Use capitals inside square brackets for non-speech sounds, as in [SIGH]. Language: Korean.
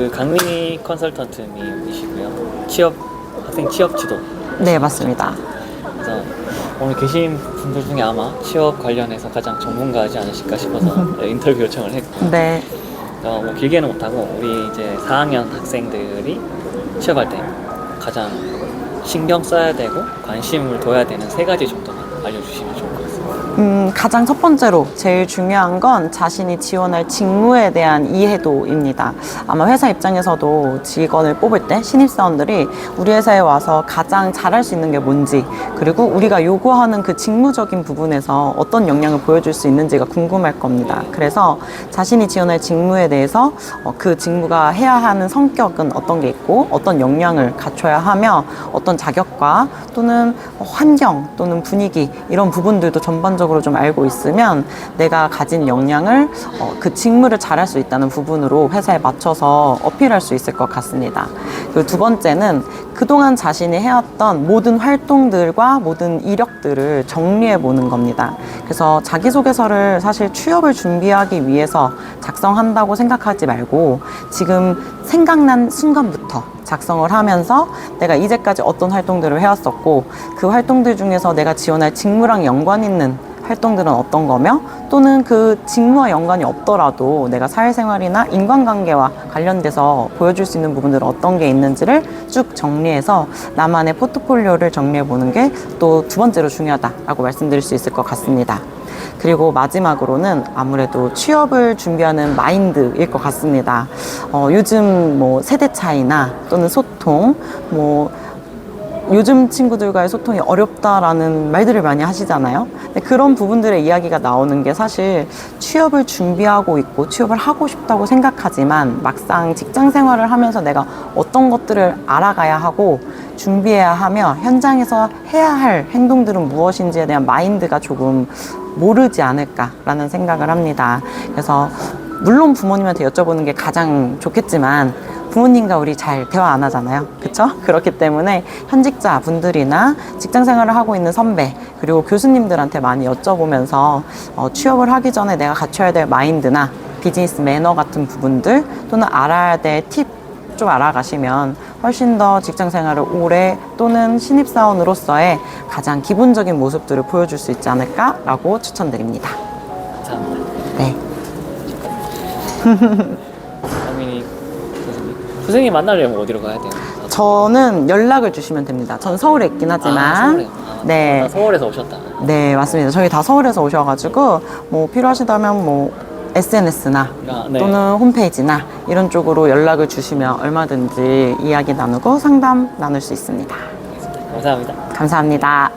그 강민희 컨설턴트님이시고요. 취업 학생 취업 지도. 네, 맞습니다. 그래서 오늘 계신 분들 중에 아마 취업 관련해서 가장 전문가지 않으실까 싶어서 [LAUGHS] 인터뷰 요청을 했고 네. 어, 뭐 길게는 못하고 우리 이제 4학년 학생들이 취업할 때 가장 신경 써야 되고 관심을 둬야 되는 세 가지 정도만 알려주시면 좋을 것 같습니다. 음, 가장 첫 번째로 제일 중요한 건 자신이 지원할 직무에 대한 이해도입니다. 아마 회사 입장에서도 직원을 뽑을 때 신입사원들이 우리 회사에 와서 가장 잘할 수 있는 게 뭔지 그리고 우리가 요구하는 그 직무적인 부분에서 어떤 역량을 보여줄 수 있는지가 궁금할 겁니다. 그래서 자신이 지원할 직무에 대해서 어, 그 직무가 해야 하는 성격은 어떤 게 있고 어떤 역량을 갖춰야 하며 어떤 자격과 또는 환경 또는 분위기 이런 부분들도 전반적으로 좀 알고 있으면 내가 가진 역량을 어, 그 직무를 잘할 수 있다는 부분으로 회사에 맞춰서 어필할 수 있을 것 같습니다. 그리고 두 번째는 그동안 자신이 해왔던 모든 활동들과 모든 이력들을 정리해 보는 겁니다. 그래서 자기소개서를 사실 취업을 준비하기 위해서 작성한다고 생각하지 말고 지금 생각난 순간부터 작성을 하면서 내가 이제까지 어떤 활동들을 해왔었고 그 활동들 중에서 내가 지원할 직무랑 연관 있는 활동들은 어떤 거며 또는 그 직무와 연관이 없더라도 내가 사회생활이나 인간관계와 관련돼서 보여줄 수 있는 부분들은 어떤 게 있는지를 쭉 정리해서 나만의 포트폴리오를 정리해 보는 게 또 두 번째로 중요하다라고 말씀드릴 수 있을 것 같습니다. 그리고 마지막으로는 아무래도 취업을 준비하는 마인드일 것 같습니다. 어, 요즘 뭐 세대 차이나 또는 소통, 뭐 요즘 친구들과의 소통이 어렵다라는 말들을 많이 하시잖아요. 그런 부분들의 이야기가 나오는 게 사실 취업을 준비하고 있고 취업을 하고 싶다고 생각하지만 막상 직장 생활을 하면서 내가 어떤 것들을 알아가야 하고 준비해야 하며 현장에서 해야 할 행동들은 무엇인지에 대한 마인드가 조금 모르지 않을까라는 생각을 합니다. 그래서 물론 부모님한테 여쭤보는 게 가장 좋겠지만 부모님과 우리 잘 대화 안 하잖아요. 그쵸? 그렇기 때문에 현직자 분들이나 직장 생활을 하고 있는 선배, 그리고 교수님들한테 많이 여쭤보면서 어, 취업을 하기 전에 내가 갖춰야 될 마인드나 비즈니스 매너 같은 부분들 또는 알아야 될 팁 좀 알아가시면 훨씬 더 직장 생활을 오래 또는 신입사원으로서의 가장 기본적인 모습들을 보여줄 수 있지 않을까라고 추천드립니다. 감사합니다. 네. [LAUGHS] [LAUGHS] 선생님. 만나려면 어디로 가야 돼요? 저는 연락을 주시면 됩니다. 전 서울에 있긴 하지만. 아, 서울에. 아, 네. 아, 서울에서 오셨다. 네, 맞습니다. 저희 다 서울에서 오셔가지고, 뭐, 필요하시다면, 뭐, SNS나 아, 네. 또는 홈페이지나 이런 쪽으로 연락을 주시면 얼마든지 이야기 나누고 상담 나눌 수 있습니다. 감사합니다. 감사합니다.